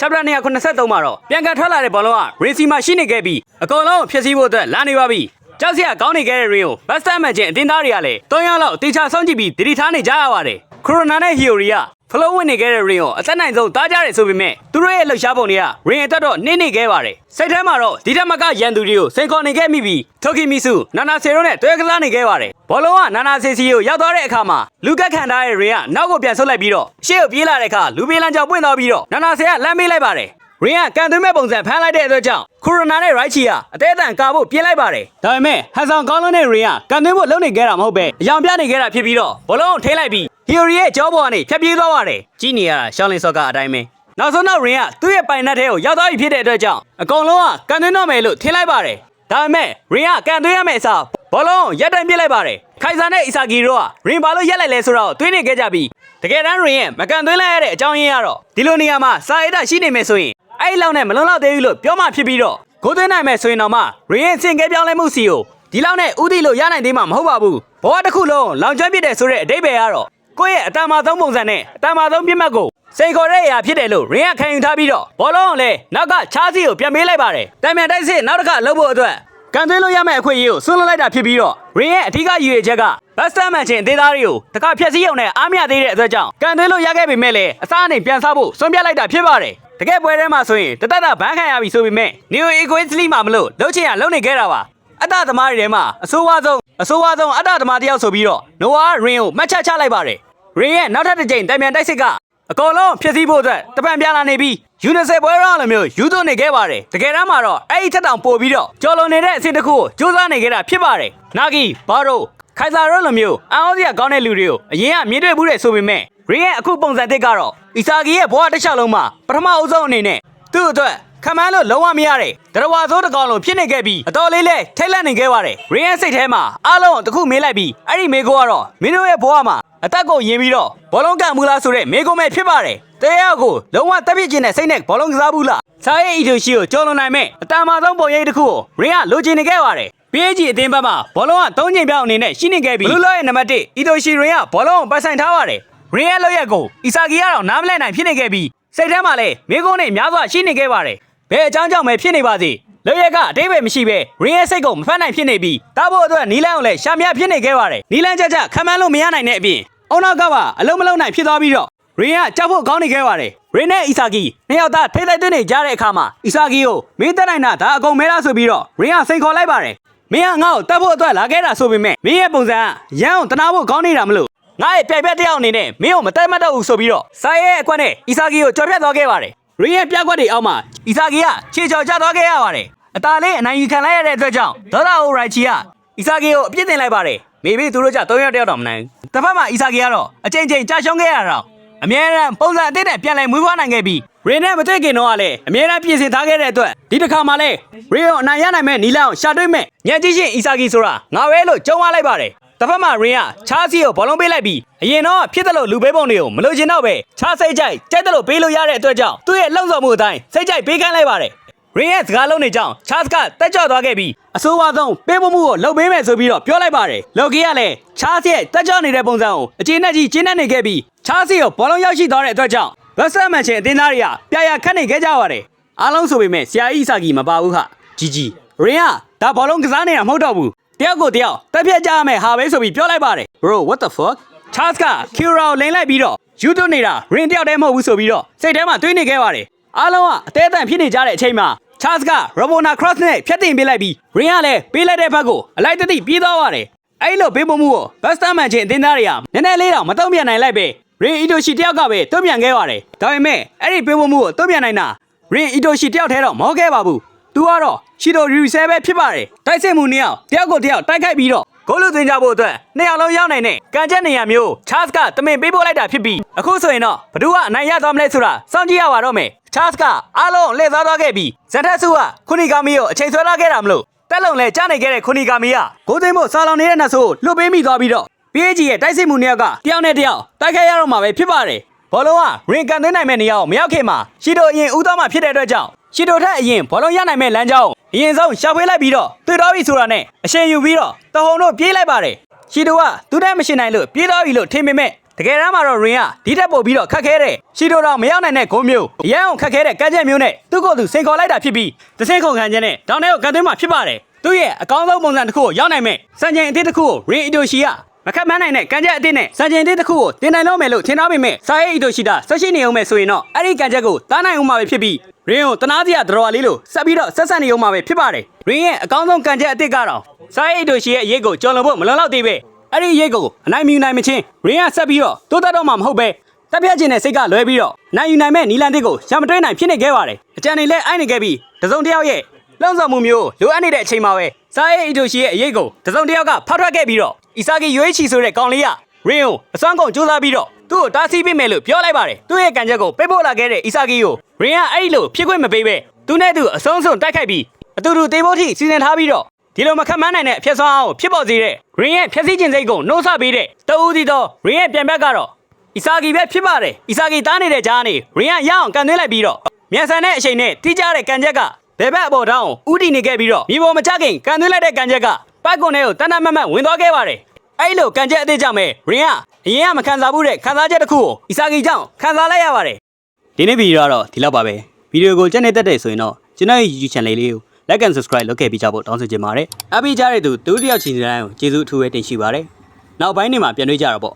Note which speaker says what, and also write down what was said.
Speaker 1: chapter 283မှာတော့ပြန်ကန်ထွက်လာတဲ့ဘောလုံးက ring စီမှာရှိနေခဲ့ပြီးအကုန်လုံးကိုဖျက်ဆီးဖို့အတွက်လာနေပါပြီကြောက်စရာကောင်းနေခဲ့တဲ့ ring ကို best man ချင်းအတင်းသားတွေကလည်း၃ယောက်လောက်အသေးချစောင့်ကြည့်ပြီးတတိထားနေကြရပါတယ်ခရိုနာနဲ့ Hiyori က flow ဝင်နေခဲ့တဲ့ ring ကိုအသက်နိုင်ဆုံးတားကြတယ်ဆိုပေမဲ့သူတို့ရဲ့လှုပ်ရှားပုံတွေက ring အသက်တော့နှိမ့်နေခဲ့ပါတယ်စိတ်ထဲမှာတော့ဒီထက်မကရန်သူတွေကိုစိန်ခေါ်နေခဲ့မိပြီး Tokimisu နာနာဆေရိုနဲ့တွဲကစားနေခဲ့ပါတယ်ဘောလုံးကနာနာဆေစီကိုရောက်သွားတဲ့အခါမှာလူကက်ခံထားတဲ့ ring ကနောက်ကိုပြန်ဆုတ်လိုက်ပြီးတော့ရှေ့ကိုပြေးလာတဲ့အခါလူပြေးလမ်းကြောင်ပွင့်သွားပြီးတော့နာနာဆေကလမ်းမေးလိုက်ပါတယ်ရင်းကကန်သွင်းမဲ့ပုံစံဖမ်းလိုက်တဲ့အတွက်ကြောင့်ခရိုနာနဲ့ရိုက်ချီကအသေးအတန်ကာဖို့ပြင်လိုက်ပါတယ်ဒါပေမဲ့ဟန်ဆောင်ကောင်းလုံးနဲ့ရင်းကကန်သွင်းဖို့လုပ်နေခဲ့တာမဟုတ်ပဲအယောင်ပြနေခဲ့တာဖြစ်ပြီးတော့ဘလုံးကိုထိလိုက်ပြီး ဟီယိုရီရဲ့ကြောပေါ်ကနေဖြတ်ပြေးသွားပါတယ်ကြည့်နေရတာရှောင်းလင်းဆော့ကအတိုင်းပဲနောက်ဆုံးတော့ရင်းကသူ့ရဲ့ပိုင်နက်ထဲကိုရောက်သွားပြီဖြစ်တဲ့အတွက်ကြောင့်အကုန်လုံးကကန်သွင်းတော့မယ်လို့ထင်လိုက်ပါတယ်ဒါပေမဲ့ရင်းကကန်သွင်းရမယ့်အစားဘောလုံးကိုရက်တိုင်ပြစ်လိုက်ပါတယ်ခိုင်ဆာနဲ့အီဆာဂီတို့ကရင်ဘာလို့ရက်လိုက်လဲဆိုတော့တွေးနေခဲ့ကြပြီးတကယ်တမ်းရင်ရဲ့မကန်သွင်းလိုက်ရတဲ့အကြောင်းရင်းကတော့ဒီလိုနေရာမှာစာရေးတာရှိနေမယ်ဆိုရင်အဲ့ဒီလောက်နဲ့မလုံလောက်သေးဘူးလို့ပြောမှဖြစ်ပြီးတော့ဂိုးသွင်းနိုင်မယ်ဆိုရင်တော့မှရင်ရဲ့စင်ကဲပြောင်းလဲမှုစီကိုဒီလောက်နဲ့ဥတီလို့ရနိုင်သေးမှာမဟုတ်ပါဘူးဘဝတစ်ခုလုံးလောင်ကျွမ်းပြစ်တယ်ဆိုတဲ့အတိတ်ပဲကတော့ ကိုယ့်ရဲ့အတ္တမသုံးပုံစံနဲ့အတ္တမသုံးပြစ်မှတ်ကိုစိန်ခေါ်တဲ့အရာဖြစ်တယ်လို့ရင်ကခံယူထားပြီးတော့ဘောလုံးကိုလည်းနောက်ကချားစီကိုပြန်ပေးလိုက်ပါတယ်တံမြန်တိုက်စစ်နောက်တစ်ခါလှုပ်ဖို့အတွက်ကန်သွင်းလို့ရမယ့်အခွင့်အရေးကိုဆွန့်လွတ်လိုက်တာဖြစ်ပြီးတော့ရင်းရဲ့အထူးရည်ရွယ်ချက်ကဘတ်စတန်မန်ချင်းအသေးသားတွေကိုတခါဖြည့်ဆည်းရုံနဲ့အားမရသေးတဲ့အတွက်ကြောင့်ကန်သွင်းလို့ရခဲ့ပေမဲ့လည်းအစားအနေပြန်စားဖို့စွန့်ပြလိုက်တာဖြစ်ပါတယ်တကယ်ပွဲထဲမှာဆိုရင်တသက်တာဘန်းခံရပြီဆိုပေမဲ့ New Equity မှာမလို့လှုပ်ချင်ရလှုပ်နေခဲ့တာပါအတ္တသမားတွေထဲမှာအဆိုးဝါးဆုံးအဆိုးဝါးဆုံးအတ္တသမားတစ်ယောက်ဆိုပြီးတော့ Noah Rin ကိုမှတ်ချက်ချလိုက်ပါတယ် Rin ရဲ့နောက်ထပ်တစ်ကြိမ်တံမြန်တိုက်စစ်ကအကုန်လုံးဖြစ်စည်းဖို့အတွက်တပံပြလာနေပြီး UNICEF ပွဲရောလိုမျိုးယူသွနေခဲ့ပါတယ်တကယ်တမ်းမှာတော့အဲ့ဒီထက်တောင်ပိုပြီးတော့ကြော်လွန်နေတဲ့အဆင့်တစ်ခုကိုစူးစမ်းနေခဲ့တာဖြစ်ပါတယ်နာဂီဘာရိုခိုင်ဆာရောလိုမျိုးအန်အောစရာကောင်းတဲ့လူတွေကိုအရင်ကမြင်တွေ့မှုတဲ့ဆိုပေမဲ့ရင်းရဲ့အခုပုံစံတစ်ကတော့အီဆာဂီရဲ့ဘဝတစ်လျှောက်လုံးမှာပထမအဦးဆုံးအနေနဲ့သူ့အတွက် ခမန်းလို့လုံးဝမရတဲ့ဒရဝါဆိုးတစ်ကောင်လုံးဖြစ်နေခဲ့ပြီးအတော်လေးလဲထိတ်လန့်နေခဲ့ပါတယ်ရင်းရဲ့စိတ်ထဲမှာအားလုံးတစ်ခုမေးလိုက်ပြီးအဲ့ဒီမေကိုကတော့မင်းတို့ရဲ့ဘဝမှာအသက်ကိုယင်ပြီးတော့ဘောလုံးကန်မူလားဆိုတဲ့မေကိုမဲဖြစ်ပါတယ်တရားကိုလုံးဝတက်ပြစ်ခြင်းနဲ့စိတ်နဲ့ဘောလုံးကစားဘူးလားစားရဲ့အီတိုရှိကိုကြော်လွန်နိုင်မဲ့အတန်မာဆုံးပုံရိပ်တစ်ခုကိုရင်းကလိုချင်နေခဲ့ပါတယ် PSG အသင်းဘက်မှာဘောလုံးက၃ချိန်ပြောင်းအနေနဲ့ရှိနေခဲ့ပြီးဘလူးလော့ရဲ့နံပါတ်1အီတိုရှိရင်ကဘောလုံးကိုပတ်ဆိုင်ထားပါတယ်ရင်းရဲ့လောက်ရက်ကိုအီဆာဂီကတော့နားမလဲနိုင်ဖြစ်နေခဲ့ပြီးစိတ်ထဲမှာလည်းမိကုန်းနဲ့များစွာရှိနေခဲ့ပါတယ် ဘယ်အကြောင်းကြောင့်ပဲဖြစ်နေပါစေလောက်ရက်ကအတိတ်ပဲမရှိပဲရင်းရဲ့စိတ်ကိုမဖတ်နိုင်ဖြစ်နေပြီးတားဖို့အတွက်နီလန်းကိုလည်းရှာမြဖြစ်နေခဲ့ပါတယ်နီလန်းကြကြခံမှန်းလို့မရနိုင်တဲ့အပြင်အုံနောက်ကပါအလုံးမလုံးနိုင်ဖြစ်သွားပြီးတော့ရင်းကကြောက်ဖို့ကောင်းနေခဲ့ပါတယ်ရင်းနဲ့အီဆာဂီနှစ်ယောက်သားထိတ်တိုက်တွင်းနေကြတဲ့အခါမှာအီဆာဂီကိုမင်းတက်နိုင်တာဒါအကုန်မဲလားဆိုပြီးတော့ရင်းကစိန်ခေါ်လိုက်ပါတယ်မင်းကငါ့ကိုတတ်ဖို့အတွက်လာခဲ့တာဆိုပေမဲ့မင်းရဲ့ပုံစံကရန်အောင်တနာဖို့ကောင်းနေတာမလို့ငါရဲ့ပြိုင်ဘက်တစ်ယောက်အနေနဲ့မင်းကိုမတတ်မတ်တော့ဘူးဆိုပြီးတော့စာရဲ့အကွက်နဲ့အီဆာဂီကိုကြော်ပြတ်သွားခဲ့ပါတယ် ရင်းရဲ့ပြက်ကွက်တွေအောက်မှာအီဆာဂီကခြေချော်ကျသွားခဲ့ရပါတယ်အตาလေးအနိုင်ယူခံလိုက်ရတဲ့အတွက်ကြောင့်ဒေါသအိုရိုက်ချီကအီဆာဂီကိုအပြစ်တင်လိုက်ပါတယ်မေဘီသူတို့ကြ၃ယောက်တယောက်တော့မနိုင်ဘူးတစ်ဖက်မှာအီဆာဂီကတော့အချိန်ချင်းကြာရှုံးခဲ့ရတော့အမြဲတမ်းပုံစံအသစ်နဲ့ပြန်လည်မွေးဖွားနိုင်ခဲ့ပြီးရင်းနဲ့မတွေ့ခင်တော့ကလည်းအမြဲတမ်းပြင်ဆင်ထားခဲ့တဲ့အတွက်ဒီတစ်ခါမှလည်းရီယိုအနိုင်ရနိုင်မဲ့နီလန်ကိုရှာတွေ့မဲ့ညက်ကြီးရှင်အီဆာဂီဆိုတာငါပဲလို့ကြုံသွားလိုက်ပါတယ် တစ်ဖက်မှာရင်းကချားစီကိုဘောလုံးပေးလိုက်ပြီးအရင်တော့ဖြစ်တယ်လို့လူပေးပုံတွေကိုမလို့ချင်တော့ပဲချားစိတ်ကြိုက်ကြိုက်တယ်လို့ပေးလို့ရတဲ့အတွက်ကြောင့်သူ့ရဲ့လှုံ့ဆော်မှုအတိုင်းစိတ်ကြိုက်ပေးခိုင်းလိုက်ပါတယ်ရင်းရဲ့စကားလုံးတွေကြောင့်ချားစကတက်ကြွသွားခဲ့ပြီးအဆိုးဝါးဆုံးပေးဖို့မှုကိုလုပ်ပေးမယ်ဆိုပြီးတော့ပြောလိုက်ပါတယ်လော်ကီကလည်းချားစီရဲ့တက်ကြွနေတဲ့ပုံစံကိုအကျေနဲ့ကြီးကျင်းနေခဲ့ပြီးချားစီကိုဘောလုံးရောက်ရှိသွားတဲ့အတွက်ကြောင့်ဘတ်ဆတ်မန်ချင်အသင်းသားတွေကပြာရခတ်နေခဲ့ကြပါတယ်အားလုံးဆိုပေမဲ့ဆရာကြီးအီစာကီမပါဘူးဟာဂျီဂျီရင်းကဒါဘောလုံးကစားနေတာမဟုတ်တော့ဘူး တယောက်ကိုတယောက်တက်ပြတ်ကြရမယ်ဟာပဲဆိုပြီးပြောလိုက်ပါတယ် bro what the fuck ချားစကကီရာကိုလိန်လိုက်ပြီးတော့ယူသွနေတာရင်တယောက်တည်းမဟုတ်ဘူးဆိုပြီးတော့စိတ်ထဲမှာတွေးနေခဲ့ပါတယ်အားလုံးကအသေးအတန်ဖြစ်နေကြတဲ့အချိန်မှာချားစကရိုဘိုနာခရော့စ်နဲ့ဖြတ်တင်ပေးလိုက်ပြီးရင်ကလည်းပေးလိုက်တဲ့ဘက်ကိုအလိုက်တတိပြေးသွားပါတယ်အဲ့လိုပေးဖို့မှုကိုဘတ်စတာမန်ချင်းအတင်းသားတွေကနည်းနည်းလေးတော့မတုံ့ပြန်နိုင်လိုက်ပဲရင်အီတိုရှိတယောက်ကပဲတုံ့ပြန်ခဲ့ပါတယ်ဒါပေမဲ့အဲ့ဒီပေးဖို့မှုကိုတုံ့ပြန်နိုင်တာရင်အီတိုရှိတယောက်တည်းတော့မဟုတ်ခဲ့ပါဘူးသူကတော့ ရှီတိုရီဆဲပဲဖြစ်ပါတယ်တိုက်စစ်မှုနှစ်ယောက်တယောက်ကိုတယောက်တိုက်ခိုက်ပြီးတော့ဂိုးလူသွင်းကြဖို့အတွက်နှစ်ယောက်လုံးရောက်နိုင်တဲ့ကန်ချက်နေရာမျိုးချားစ်ကတမင်ပေးပို့လိုက်တာဖြစ်ပြီးအခုဆိုရင်တော့ဘသူကအနိုင်ရသွားမလဲဆိုတာစောင့်ကြည့်ရပါတော့မယ်ချားစ်ကအားလုံးလှည့်စားသွားခဲ့ပြီးဇန်ထက်ဆူကခုနီကာမီကိုအချိန်ဆွဲလာခဲ့တာမလို့တက်လုံလဲကြားနေခဲ့တဲ့ခုနီကာမီကဂိုးသိမ်းဖို့စာလောင်နေတဲ့နှဆိုးကိုလွတ်ပေးမိသွားပြီးတော့ PSG ရဲ့တိုက်စစ်မှုနှစ်ယောက်ကတယောက်နဲ့တယောက်တိုက်ခိုက်ရတော့မှာပဲဖြစ်ပါတယ်ဘောလုံးကရင်ကန်သွင်းနိုင်မဲ့နေရာကိုမရောက်ခင်မှာရှီတိုအရင်ဦးသွားမှဖြစ်တဲ့အတွက်ကြောင့် ရှီတိုထက်အရင်ဘောလုံးရနိုင်မဲ့လမ်းကြောင်းအရင်ဆုံးရှာဖွေလိုက်ပြီးတော့တွေ့တော့ပြီဆိုတာနဲ့အရှင်ယူပြီးတော့တဟုန်တို့ပြေးလိုက်ပါတယ်ရှီတိုကသူတည်းမရှင်နိုင်လို့ပြေးတော့ပြီလို့ထင်ပေမဲ့တတကယ်တမ်းမှာတော့ Rin ကဒီထက်ပိုပြီးတော့ခက်ခဲတဲ့ရှီတိုတော်မရောက်နိုင်တဲ့ဂုံးမျိုးအရန်အောင်ခက်ခဲတဲ့ကမ်းချက်မျိုးနဲ့သူ့ကိုယ်သူစင်ခေါ်လိုက်တာဖြစ်ပြီးတဆင့်ခုန်ခံခြင်းနဲ့တောင်းတဲ့ကိုကန်သွင်းမှာဖြစ်ပါတယ်သူ့ရဲ့အကောင်းဆုံးပုံစံတစ်ခုကိုရောက်နိုင်မဲ့စံချိန်အသစ်တစ်ခုကို Rin Itoshi က မခက်မှန်းနိုင်တဲ့ကမ်းချက်အသစ်နဲ့စံချိန်အသစ်တစ်ခုကိုတင်နိုင်လို့မယ်လို့ထင်ထားပေမဲ့စာရေး Itoshi တာဆက်ရှိနေအောင်မယ်ဆိုရင်တော့အဲ့ဒီကမ်းချက်ကိုတားနိုင်အောင်မှာပဲဖြစ်ပြီး Rin ကိုတနာစရာတော်လေးလို့ဆက်ပြီးတော့ဆက်ဆက်နေအောင်မှာပဲဖြစ်ပါတယ် Rin ရဲ့အကောင်းဆုံးကမ်းချက်အသစ်ကတော့စာရေး Itoshi ရဲ့အရေးကိုကြော်လွန်ဖို့မလုံလောက်သေးပဲအဲ့ဒီရိတ်ကိုအနိုင်မယူနိုင်မချင်းရင်းကဆက်ပြီးတော့တိုးတက်တော့မှမဟုတ်ပဲတက်ပြတ်ခြင်းနဲ့စိတ်ကလွဲပြီးတော့နိုင်ယူနိုင်မဲ့နီလန်တစ်ကိုရမတွဲနိုင်ဖြစ်နေခဲ့ပါတယ်အကြံတွေလည်းအိုက်နေခဲ့ပြီးတစုံတစ်ယောက်ရဲ့လွန်ဆောင်မှုမျိုးလိုအပ်နေတဲ့အချိန်မှာပဲစာရေးအီတိုရှိရဲ့အရေးကိုတစုံတစ်ယောက်ကဖောက်ထွက်ခဲ့ပြီးတော့ အီဆာဂီရွေးချီဆိုတဲ့ကောင်လေးကရင်းကိုအစွမ်းကုန်စူးစမ်းပြီးတော့သူ့ကိုတားဆီးပေးမယ်လို့ပြောလိုက်ပါတယ်သူ့ရဲ့ကံချက်ကိုပေးပို့လာခဲ့တဲ့အီဆာဂီကိုရင်းကအဲ့ဒီလိုဖြစ်ခွင့်မပေးပဲသူနဲ့သူအဆုံးစွန်တိုက်ခိုက်ပြီးအတူတူတေးဖို့ထိစီစဉ်ထားပြီးတော့ဒီလိုမခက်မှန်းနိုင်တဲ့အဖြစ်ဆောင်အောင်ဖြစ်ပေါ်စေတဲ့ Green ရဲ့ဖြည့်ဆည်းခြင်းစိတ်ကိုနှိုးဆပေးတဲ့တဦးစီတော့ Green ရဲ့ပြန်ဘက်ကတော့ Isagi ပဲဖြစ်ပါတယ် Isagi တားနေတဲ့ကြားနေ Green ကရအောင်ကန်သွင်းလိုက်ပြီးတော့မြန်ဆန်တဲ့အချိန်နဲ့တိကျတဲ့ကန်ချက်ကဘယ်ဘက်အပေါ်တောင်းဥတီနေခဲ့ပြီးတော့မြေပေါ်မချခင်ကန်သွင်းလိုက်တဲ့ကန်ချက်က ပတ်ကွန်ထဲကိုတန်းတန်းမတ်မတ်ဝင်သွားခဲ့ပါတယ်အဲ့လိုကန်ချက်အသေးကြောင့်ပဲ Green ကအရင်ကမခံစားဘူးတဲ့ခံစားချက်တစ်ခုကို Isagi ကြောင့်ခံစားလိုက်ရပါတယ်ဒီနေ့ဗီဒီယိုကတော့ဒီလောက်ပါပဲဗီဒီယိုကိုကြည့်နေတတ်တဲ့ဆိုရင်တော့ကျွန်တော်ရဲ့ YouTube channel လေးကို like and subscribe လုပ်ခဲ့ပြီးကြဖို့တောင်းဆိုချင်ပါတယ်။အပိကြတဲ့သူဒုတိယချင်းတိုင်းကိုကျေးဇူးအထူးပဲတင်ရှိပါတယ်။နောက်ပိုင်းနေမှာပြန်တွေ့ကြတော့ပေါ့